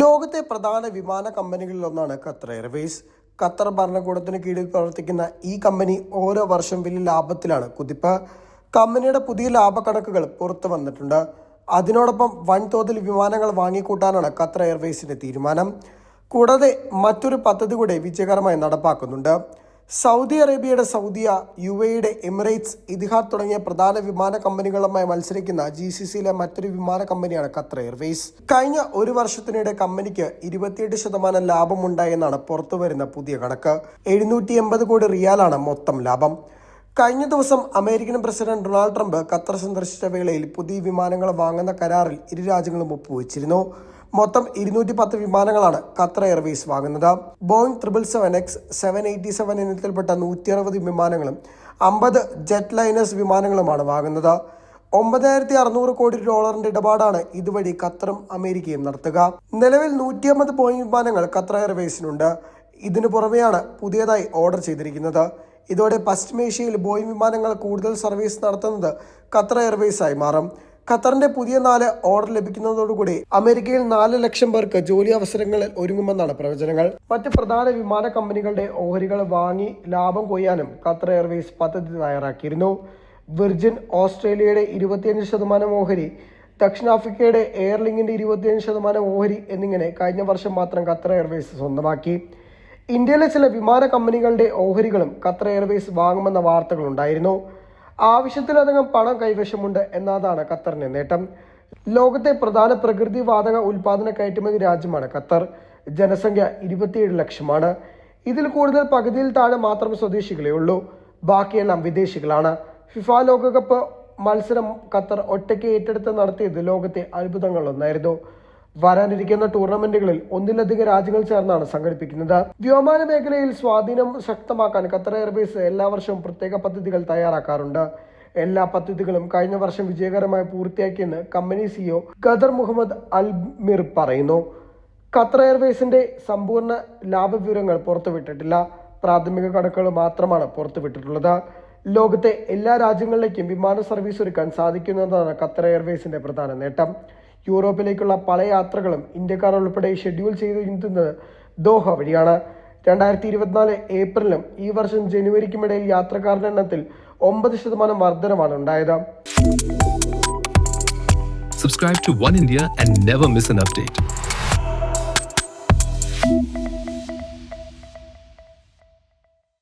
ലോകത്തെ പ്രധാന വിമാന കമ്പനികളിലൊന്നാണ് ഖത്തർ എയർവേസ് ഖത്തർ ഭരണകൂടത്തിന് കീഴിൽ പ്രവർത്തിക്കുന്ന ഈ കമ്പനി ഓരോ വർഷം വലിയ ലാഭത്തിലാണ്. കുതിപ്പ് കമ്പനിയുടെ പുതിയ ലാഭക്കണക്കുകൾ പുറത്തു വന്നിട്ടുണ്ട്. അതിനോടൊപ്പം വൻതോതിൽ വിമാനങ്ങൾ വാങ്ങിക്കൂട്ടാനാണ് ഖത്തർ എയർവേസിന്റെ തീരുമാനം. കൂടാതെ മറ്റൊരു പദ്ധതി കൂടെ വിജയകരമായി നടപ്പാക്കുന്നുണ്ട്. സൗദി അറേബ്യയുടെ സൗദിയ യു എയുടെ എമിറേറ്റ്സ് ഇതിഹാദ് തുടങ്ങിയ പ്രധാന വിമാന കമ്പനികളുമായി മത്സരിക്കുന്ന ജി സി സിയിലെ മറ്റൊരു വിമാന കമ്പനിയാണ് ഖത്തർ എയർവേസ് കഴിഞ്ഞ ഒരു വർഷത്തിനിടെ കമ്പനിക്ക് ഇരുപത്തിയെട്ട് ശതമാനം ലാഭമുണ്ടായെന്നാണ് പുറത്തുവരുന്ന പുതിയ കണക്ക്. എഴുന്നൂറ്റി എൺപത് കോടി റിയാലാണ് മൊത്തം ലാഭം. കഴിഞ്ഞ ദിവസം American president Donald Trump Qatar സന്ദർശിച്ച വേളയിൽ പുതിയ വിമാനങ്ങൾ വാങ്ങുന്ന കരാറിൽ ഇരു രാജ്യങ്ങളും ഒപ്പുവെച്ചിരുന്നു. മൊത്തം ഇരുന്നൂറ്റി പത്ത് വിമാനങ്ങളാണ് ഖത്തർ എയർവേസ് വാങ്ങുന്നത്. Boeing triple seven X seven eighty seven ഇനത്തിൽപ്പെട്ട നൂറ്റി അറുപത് വിമാനങ്ങളും അമ്പത് ജെറ്റ് ലൈനേഴ്സ് വിമാനങ്ങളുമാണ് വാങ്ങുന്നത്. ഒമ്പതിനായിരത്തി അറുന്നൂറ് കോടി ഡോളറിന്റെ ഇടപാടാണ് ഇതുവഴി ഖത്തറും അമേരിക്കയും നടത്തുക. നിലവിൽ നൂറ്റി അമ്പത് ബോയിങ് വിമാനങ്ങൾ ഖത്തർ എയർവേസിനുണ്ട്. ഇതിനു പുറമെയാണ് പുതിയതായി ഓർഡർ ചെയ്തിരിക്കുന്നത്. ഇതോടെ പശ്ചിമേഷ്യയിൽ ബോയിങ് വിമാനങ്ങൾ കൂടുതൽ സർവീസ് നടത്തുന്നത് ഖത്തർ എയർവേസായി മാറും. ഖത്തറിന്റെ പുതിയ നാല് ഓർഡർ ലഭിക്കുന്നതോടുകൂടി അമേരിക്കയിൽ നാല് ലക്ഷം പേർക്ക് ജോലി അവസരങ്ങൾ ഒരുങ്ങുമെന്നാണ് പ്രവചനങ്ങൾ. മറ്റ് പ്രധാന വിമാന കമ്പനികളുടെ ഓഹരികൾ വാങ്ങി ലാഭം കൊയ്യാനും ഖത്തർ എയർവേസ് പദ്ധതി തയ്യാറാക്കിയിരുന്നു. വിർജിൻ ഓസ്ട്രേലിയയുടെ ഇരുപത്തിയഞ്ച് ശതമാനം ഓഹരി ദക്ഷിണാഫ്രിക്കയുടെ എയർലിങ്കിന്റെ ഇരുപത്തിയഞ്ച് ശതമാനം ഓഹരി എന്നിങ്ങനെ കഴിഞ്ഞ വർഷം മാത്രം ഖത്തർ എയർവേസ് സ്വന്തമാക്കി. ഇന്ത്യയിലെ ചില വിമാന കമ്പനികളുടെ ഓഹരികളും ഖത്തർ എയർവേസ് വാങ്ങുമെന്ന വാർത്തകളുണ്ടായിരുന്നു. ആവശ്യത്തിലധികം പണം കൈവശമുണ്ട് എന്നതാണ് ഖത്തറിന്റെ നേട്ടം. ലോകത്തെ പ്രധാന പ്രകൃതി വാതക ഉൽപാദന കയറ്റുമതി രാജ്യമാണ് ഖത്തർ. ജനസംഖ്യ ഇരുപത്തിയേഴ് ലക്ഷമാണ്. ഇതിൽ കൂടുതൽ പകുതിയിൽ താഴെ മാത്രം സ്വദേശികളേ ഉള്ളൂ. ബാക്കിയെല്ലാം വിദേശികളാണ്. ഫിഫ ലോകകപ്പ് മത്സരം ഖത്തർ ഒറ്റയ്ക്ക് ഏറ്റെടുത്ത് നടത്തിയത് ലോകത്തെ അത്ഭുതങ്ങളൊന്നായിരുന്നു. വരാനിരിക്കുന്ന ടൂർണമെന്റുകളിൽ ഒന്നിലധികം രാജ്യങ്ങൾ ചേർന്നാണ് സംഘടിപ്പിക്കുന്നത്. വ്യോമയാന മേഖലയിൽ സ്വാധീനം ശക്തമാക്കാൻ ഖത്തർ എയർവേസ് എല്ലാ വർഷവും പ്രത്യേക പദ്ധതികൾ തയ്യാറാക്കാറുണ്ട്. എല്ലാ പദ്ധതികളും കഴിഞ്ഞ വർഷം വിജയകരമായി പൂർത്തിയാക്കിയെന്ന് കമ്പനി സിഇഒ ഖദർ മുഹമ്മദ് അൽ മിർ പറയുന്നു. ഖത്തർ എയർവേസിന്റെ സമ്പൂർണ ലാഭവിവരങ്ങൾ പുറത്തുവിട്ടിട്ടില്ല. പ്രാഥമിക കണക്കുകൾ മാത്രമാണ് പുറത്തുവിട്ടിട്ടുള്ളത്. ലോകത്തെ എല്ലാ രാജ്യങ്ങളിലേക്കും വിമാന സർവീസ് ഒരുക്കാൻ സാധിക്കുന്നതാണ് ഖത്തർ എയർവേസിന്റെ പ്രധാന നേട്ടം. യൂറോപ്പിലേക്കുള്ള പല യാത്രകളും ഇന്ത്യക്കാർ ഉൾപ്പെടെ ഷെഡ്യൂൾ ചെയ്തിരുന്നത് ദോഹ വഴിയാണ് രണ്ടായിരത്തി ഇരുപത്തിനാല് ഏപ്രിലും ഈ വർഷം ജനുവരിക്കുമിടയിൽ യാത്രക്കാരുടെ എണ്ണത്തിൽ ഒമ്പത് ശതമാനം വർധനമാണ് ഉണ്ടായത് Subscribe to One India and never miss an update.